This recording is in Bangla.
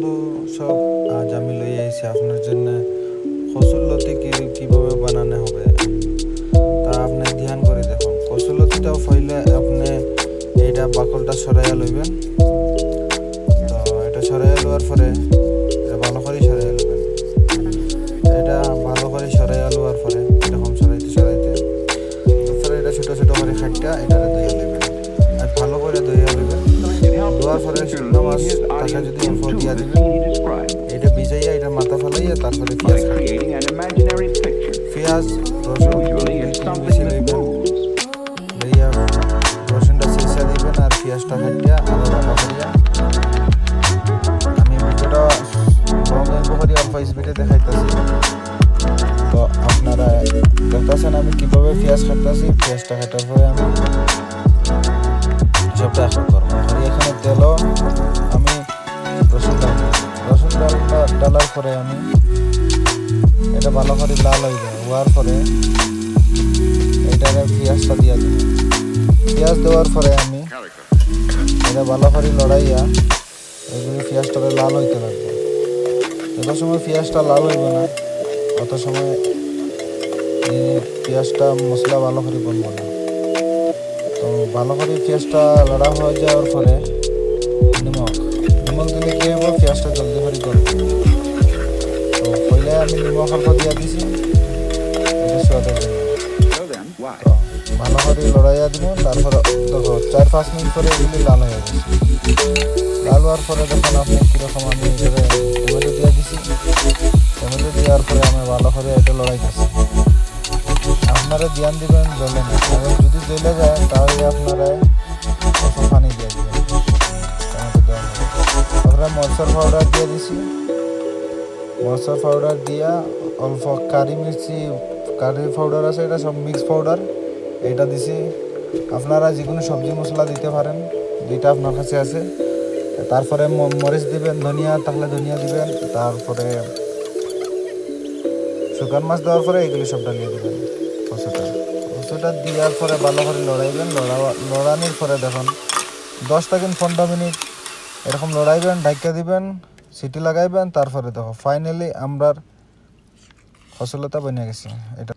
বন্ধু, সব আজ আমি লই আইছি। আপনার জন্য কচুলতি কি, কীভাবে বানানো হবে? তা আপনি ধ্যান করে দেখুন। কসুল্লতিটাও ফাইলে আপনি এইটা বাকলটা সরাইয়া লইবেন। তো এটা সরাইয়া লওয়ার পরে এটা ভালো করে সরাইয়া লইবেন। এটা ভালো করে সরাইয়া লওয়ার পরে এরকম সরাইতে সরাইতে তারপরে এটা ছোটো ছোটো করে খাটটা এটা দইয়া লইবেন। আর ভালো করে দইয়া লইবেন। ধোয়ার পরে মাছ তাকে যদি অল্প দিয়া দিবেন এটা ভিজাইয়া এটা মাথা ফেলাইয়া তারপরে পেঁয়াজ. পেঁয়াজ রসুন বেশি লইবেন লইয়া রসুনটা শেষা দিবেন আর পেঁয়াজটা কাটিয়া আরও ভালো আমি ভিডিওটা করে অল্প স্পিডে দেখাইতেছি। তো আপনারা দেখতেছেন আমি কীভাবে পেঁয়াজ কাটতেছি পেঁয়াজটা কাটার পরে আমি সবটা এখন করব। আর আমি রসুন ডাল রসুন ডাল ডালার পরে আমি এটা ভালো করে লাল হয়ে যায়, হওয়ার পরে এটারে পেঁয়াজটা দিয়া দিব। পেঁয়াজ দেওয়ার পরে আমি এটা ভালো করে লড়াইয়া এগুলো পেঁয়াজটাকে লাল হইতে লাগবে। যত সময় পেঁয়াজটা লাল হইবে না অত সময় পেঁয়াজটা মশলা ভালো করে বনবো না। তো ভালো করে পেঁয়াজটা লড়া হয়ে যাওয়ার পরে নিমক নিমক দিলে কি হব? পেঁয়াজটা জলদি করে করব তো পहिले আমি নিমখ অল্প দিয়া দিছি। ভালো করে লড়াইয়া দিব তারপরে দেখো চার পাঁচ মিনিট পরে এগুলি লাল হয়ে গেছে। লাল হওয়ার পরে দেখুন আপনি কীরকম আমি এটারে টমেটো দিয়ে দিছি। টমেটো দেওয়ার পরে আমি ভালো করে এটা লড়াইতেছি আপনারা ধ্যান দিবেন জ্বলে না যদি যায় তাহলে আপনারা পানি দিয়ে তারপরে মরচার পাউডার দিয়ে দিছি। মরচার পাউডার দিয়া অল্প কারি মির্চি, কারি পাউডার আছে, এটা সব মিক্স পাউডার, এটা দিছি। আপনারা যে কোনো সবজি মশলা দিতে পারেন, দুইটা আপনার কাছে আছে। তারপরে মরিচ দিবেন, ধনিয়া, তাহলে ধনিয়া দিবেন, তারপরে শুকান মাছ দেওয়ার পরে এগুলি সব ডালিয়ে দিবেন কচুটা কচুটা দেওয়ার পরে ভালো করে লড়াইবেন লড়া লড়ানির পরে দেখুন দশ থেকে পনেরো মিনিট এরকম লড়াইবেন ঢাকা দিবেন সিটি লাগাইবেন তারপরে দেখো ফাইনালি আমরার ফসলতা বনে গেছে। এটা